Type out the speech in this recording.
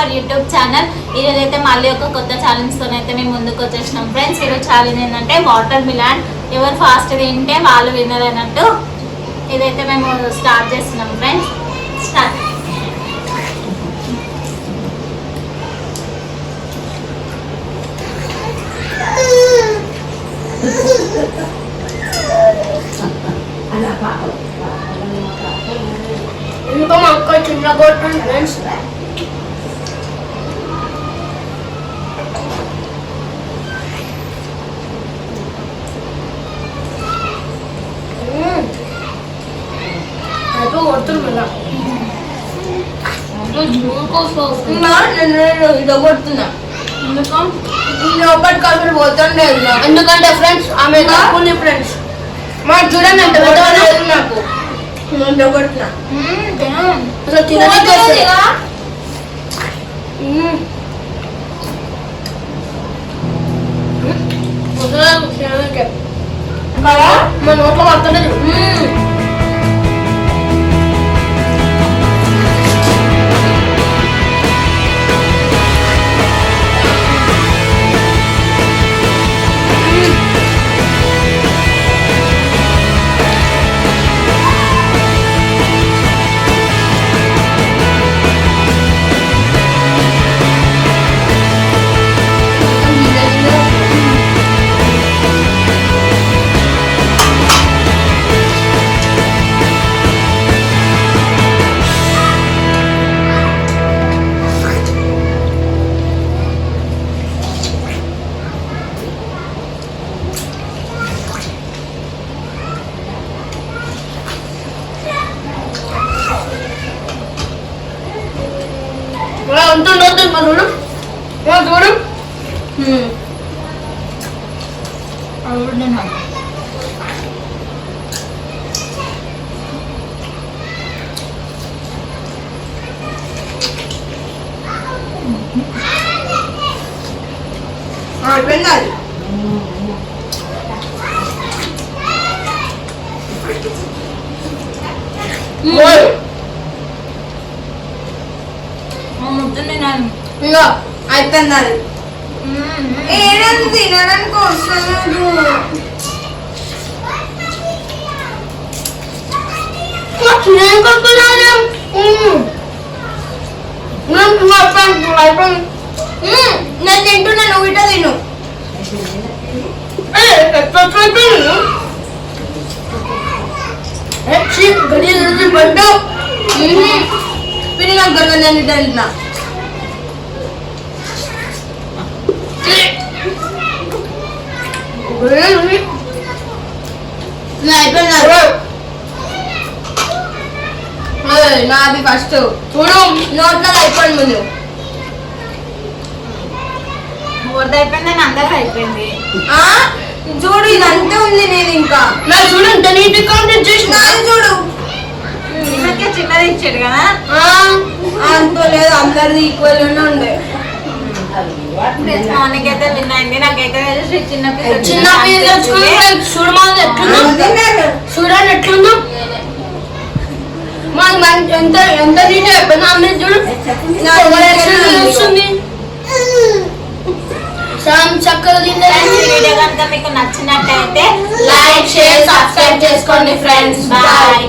Our YouTube channel ఈరోజు అయితే మళ్ళీ ఒక కొత్త ఛాలెంజ్తో అయితే మేము ముందుకు వచ్చేసినాం. ఫ్రెండ్స్ ఈరోజు ఛాలెంజ్ ఏంటంటే వాటర్ మిలాన్ ఎవరు ఫాస్ట్ తింటే వాళ్ళు విన్నర్ అన్నట్టు ఇదైతే మేము స్టార్ట్ చేస్తున్నాం ఫ్రెండ్స్ స్టార్ట్ ఇంకా మా అక్క చిన్న కొట్టండి ఫ్రెండ్స్ కొడుతుంది మళ్ళా ఇంకా నేను నేను ఇదో కొడుతున్నా నేను ఒకటి కలిపి పోతుండే ఎందుకంటే ఫ్రెండ్స్ ఆమె తప్పుంది ఫ్రెండ్స్ మా చూడండి ఎంత పెట్టలేదు నాకు. అసలు తినడానికి వస్తుంది. మ్మ్. అసలు తినడానికే. కదా మా నోట్లో పడుతుంది ఉంటుంది వద్దు మా చూడు మా చూడు మ్మ్. ఆ, అయిపోయింది అది ఓయ్. ఇంకో అయిపోయింది అది ఏడాది తినడానికి వస్తున్నాడు నేను తింటున్నా నువ్వు ఇట తిను. పడ్డు పిన్ని నాకు గల్ల నేను తింటున్నా. నాది ఫస్ట్ చూడు నోట్లో అయిపోయింది ముందు. ఎవరిది అయిపోయింది అందరూ అయిపోయింది? చూడు ఇదంతా ఉంది నేను ఇంకా. నాకు చూడు ఇంత నీట్ కంప్లీట్ చేసిన చూడు. చిన్నది ఇచ్చాడు కదా. అంత లేదు అందరిది ఈక్వల్ ఉండే నాకైతే చిన్న piece చిన్న వచ్చింది. పీస్ తెచ్చుకుని చూడు. మాది ఎట్లుందో? చూడండి ఎట్లుందో? మాది మంచి ఎంత ఎంత నీట్ అయిపోయింది అమ్మ చూడు. ఎవరు ఎట్లా చూస్తుంది సామ్ చక్కగా Friends, ఈ తింటే వీడియో కనుక మీకు నచ్చినట్టయితే లైక్ షేర్ సబ్స్క్రైబ్ చేసుకోండి ఫ్రెండ్స్. బాయ్